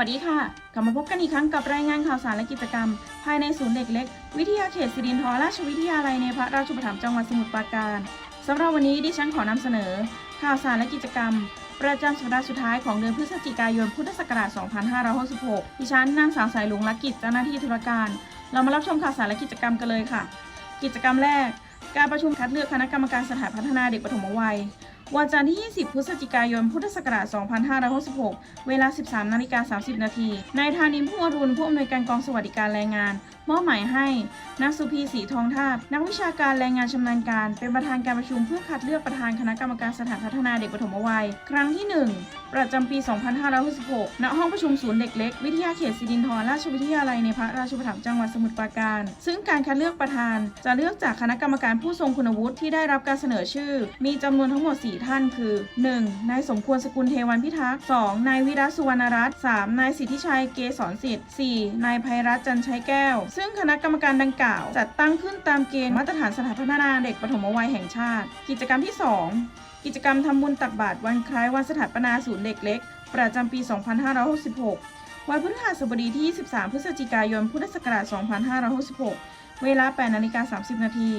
สวัสดีค่ะ กลับมาพบกันอีกครั้งกับรายงานข่าวสารและกิจกรรม ภายในศูนย์เด็กเล็ก วิทยาเขตสิรินธรราชวิทยาลัยในพระราชูปถัมภ์จังหวัดสมุทรปราการสำหรับวันนี้ดิฉันขอนำเสนอ ข่าวสารและกิจกรรม ประจำสัปดาห์สุดท้ายของเดือนพฤศจิกายนพุทธศักราช 2566 ดิฉันนางสาวสายลุงลักกิจเจ้าหน้าที่ธุรการ เรามารับชมข่าวสารและกิจกรรมกันเลยค่ะ กิจกรรมแรก การประชุมคัดเลือกคณะกรรมการสถานพัฒนาเด็กปฐมวัย วันจันทร์ที่ 20 พฤศจิกายน พุทธศักราช 2566 เวลา 13 นาฬิกา 30 นาที นายธานินผู้อรุณผู้อำนวยการกองสวัสดิการแรงงาน มอบหมายให้นางสุพีศรีทองทาบนักวิชาการแรงงานชำนาญการ เป็นประธานการประชุมเพื่อคัดเลือกประธานคณะกรรมการสถานพัฒนาเด็กปฐมวัย ครั้งที่ 1 ประจำปี 2566 ณ ห้องประชุมศูนย์เด็กเล็ก วิทยาเขตสิรินธรราชวิทยาลัยในพระราชูปถัมภ์จังหวัดสมุทรปราการ ซึ่งการคัดเลือกประธาน จะเลือกจากคณะกรรมการผู้ทรงคุณวุฒิที่ได้รับการเสนอชื่อ มีจำนวนทั้งหมด 4ท่านคือ 1. นายสมควรสกุลเทวันพิทักษ์ 2. นายวิรัตสุวรรณรัตน์ 3. นายสิทธิชัยเกษรสิทธิ์ 4. นายภัยรัตน์จันชัยแก้ว ซึ่งคณะกรรมการดังกล่าว จัดตั้งขึ้นตามเกณฑ์มาตรฐานสถานพัฒนาเด็กปฐมวัยแห่งชาติ กิจกรรมที่ 2 กิจกรรมทำบุญตักบาตรวันคล้ายวันสถาปนาศูนย์เด็กเล็ก ประจำปี 2566 วันพฤหัสบดีที่ 23 พฤศจิกายน พุทธศักราช 2566เวลา 8 นาฬิกา 30 นาที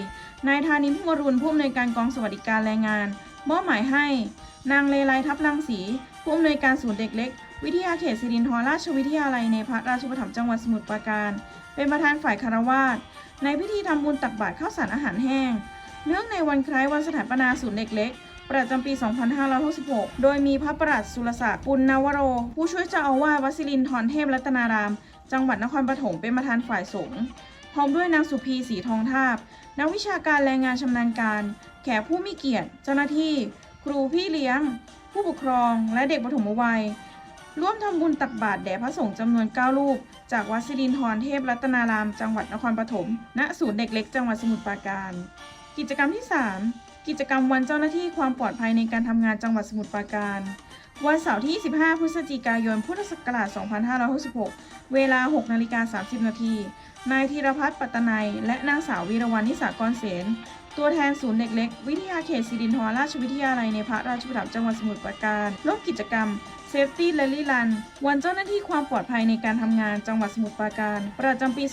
นายธานินผู้อรุณผู้อำนวยการกองสวัสดิการแรงงาน มอบหมายให้ นางเลไลทับลังสีผู้อำนวยการศูนย์เด็กเล็ก วิทยาเขตสิรินธรราชวิทยาลัยในพระราชูปถัมภ์จังหวัดสมุทรปราการ เป็นประธานฝ่ายคารวาสในพิธีทำบุญตักบาตรข้าวสารอาหารแห้ง เนื่องในวันคล้ายวันสถาปนาศูนย์เด็กเล็ก ประจำปี 2566 โดยมีพระประหลัดสุรศักดิ์ปุณณวโร ผู้ช่วยเจ้าอาวาสวัดสิรินทรเทพรัตนาราม จังหวัดนครปฐมเป็นประธานฝ่ายสงฆ์พร้อมด้วยนางสุพีศรีทองทาบนักวิชาการแรงงานชำนาญการแขกผู้มีเกียรติ เจ้าหน้าที่ ครูพี่เลี้ยง ผู้ปกครองและเด็กปฐมวัย ร่วมทำบุญตักบาตรแด่พระสงฆ์จำนวน 9 รูป จากวัดสิรินทรเทพรัตนาราม จังหวัดนครปฐมณศูนย์เด็กเล็กจังหวัดสมุทรปราการ กิจกรรมที่ 3 กิจกรรมวันเจ้าหน้าที่ความปลอดภัยในการทำงานจังหวัดสมุทรปราการวันเสาร์ที่ 15 พฤศจิกายน พุทธศักราช 2566 เวลา 6 นาฬิกา 30 นาที นายธีรพัฒน์ ปัตตนัย และนางสาววีรวรรณนิสากรเสน ตัวแทนศูนย์เด็กเล็ก วิทยาเขตสิรินทรราชวิทยาลัยในพระราชูปถัมภ์จังหวัดสมุทรปราการร่วมกิจกรรม Safety Rally Run วันเจ้าหน้าที่ความปลอดภัยในการทำงานจังหวัดสมุทรปราการ ประจำปี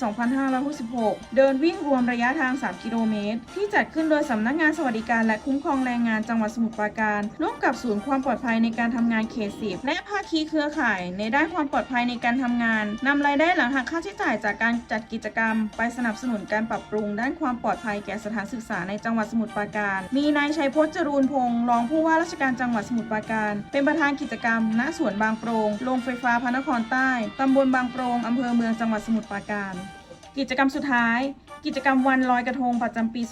2566 เดินวิ่งรวมระยะทาง 3 กิโลเมตร ที่จัดขึ้นโดยสำนักงานสวัสดิการและคุ้มครองแรงงานจังหวัดสมุทรปราการ ร่วมกับศูนย์ความปลอดภัยในการทำงานเขตสิบและภาคีเครือข่าย ในด้านความปลอดภัยในการทำงานนำรายได้หลังหักค่าใช้จ่ายจากการจัดกิจกรรม ไปสนับสนุนการปรับปรุงด้านความปลอดภัยแก่สถานศึกษาในจังหวัดสมุทรปราการ มีนายชัยพจน์จรูนพงศ์รองผู้ว่าราชการจังหวัดสมุทรปราการ เป็นประธานกิจกรรมณสวนบางโปรงโรงไฟฟ้าพระนครใต้ ตำบลบางโปรงอำเภอเมืองจังหวัดสมุทรปราการ กิจกรรมสุดท้าย กิจกรรมวันลอยกระทงประจำปี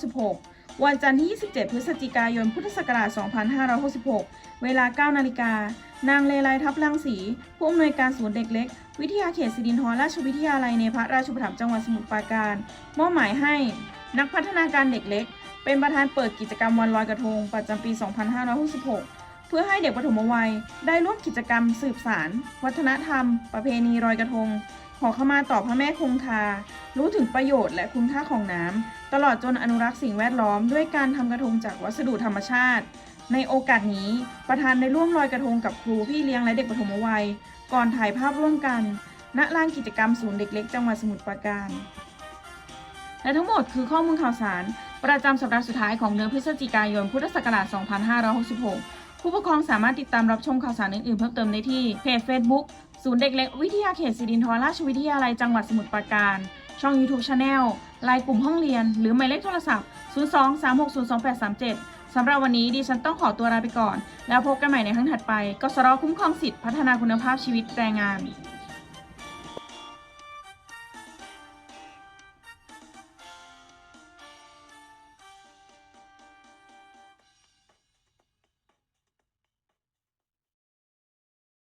2566 วันจันทร์ที่ 27 พฤศจิกายน พุทธศักราช 2566 เวลา 9 นาฬิกา นางเลไลทับลังสี ผู้อำนวยการศูนย์เด็กเล็ก วิทยาเขตสิรินธรราชวิทยาลัยในพระราชูปถัมภ์จังหวัดสมุทรปราการ มอบหมายให้ นักพัฒนาการเด็กเล็ก เป็นประธานเปิดกิจกรรมวันลอยกระทงประจำปี 2566 พื่อให้เด็กปฐมวัยได้ร่วมกิจกรรมสืบสาร วัฒนธรรม ประเพณีลอยกระทง ขอขมาต่อพระแม่คงคา รู้ถึงประโยชน์และคุณค่าของน้ำ ตลอดจนอนุรักษ์สิ่งแวดล้อมด้วยการทำกระทงจากวัสดุธรรมชาติ ในโอกาสนี้ประธานได้ร่วมลอยกระทงกับครูพี่เลี้ยงและเด็กปฐมวัย ก่อนถ่ายภาพร่วมกัน ณลานกิจกรรมศูนย์เด็กเล็กจังหวัดสมุทรปราการและทั้งหมดคือข้อมูลข่าวสาร ประจำสัปดาห์สุดท้ายของเดือนพฤศจิกายนพุทธศักราช 2566 ผู้ปกครองสามารถติดตามรับชมข่าวสารอื่นๆเพิ่มเติมได้ที่เพจ Facebook ศูนย์เด็กเล็กวิทยาเขตสิรินธรราชวิทยาลัยจังหวัดสมุทรปราการ ช่อง YouTube Channel ไลน์กลุ่มห้องเรียน หรือหมายเลขโทรศัพท์ 02-3602837 สำหรับวันนี้ดิฉันต้องขอตัวลาไปก่อน แล้วพบกันใหม่ในครั้งถัดไป กสรคุ้มครองสิทธิพัฒนาคุณภาพชีวิตแรงงาน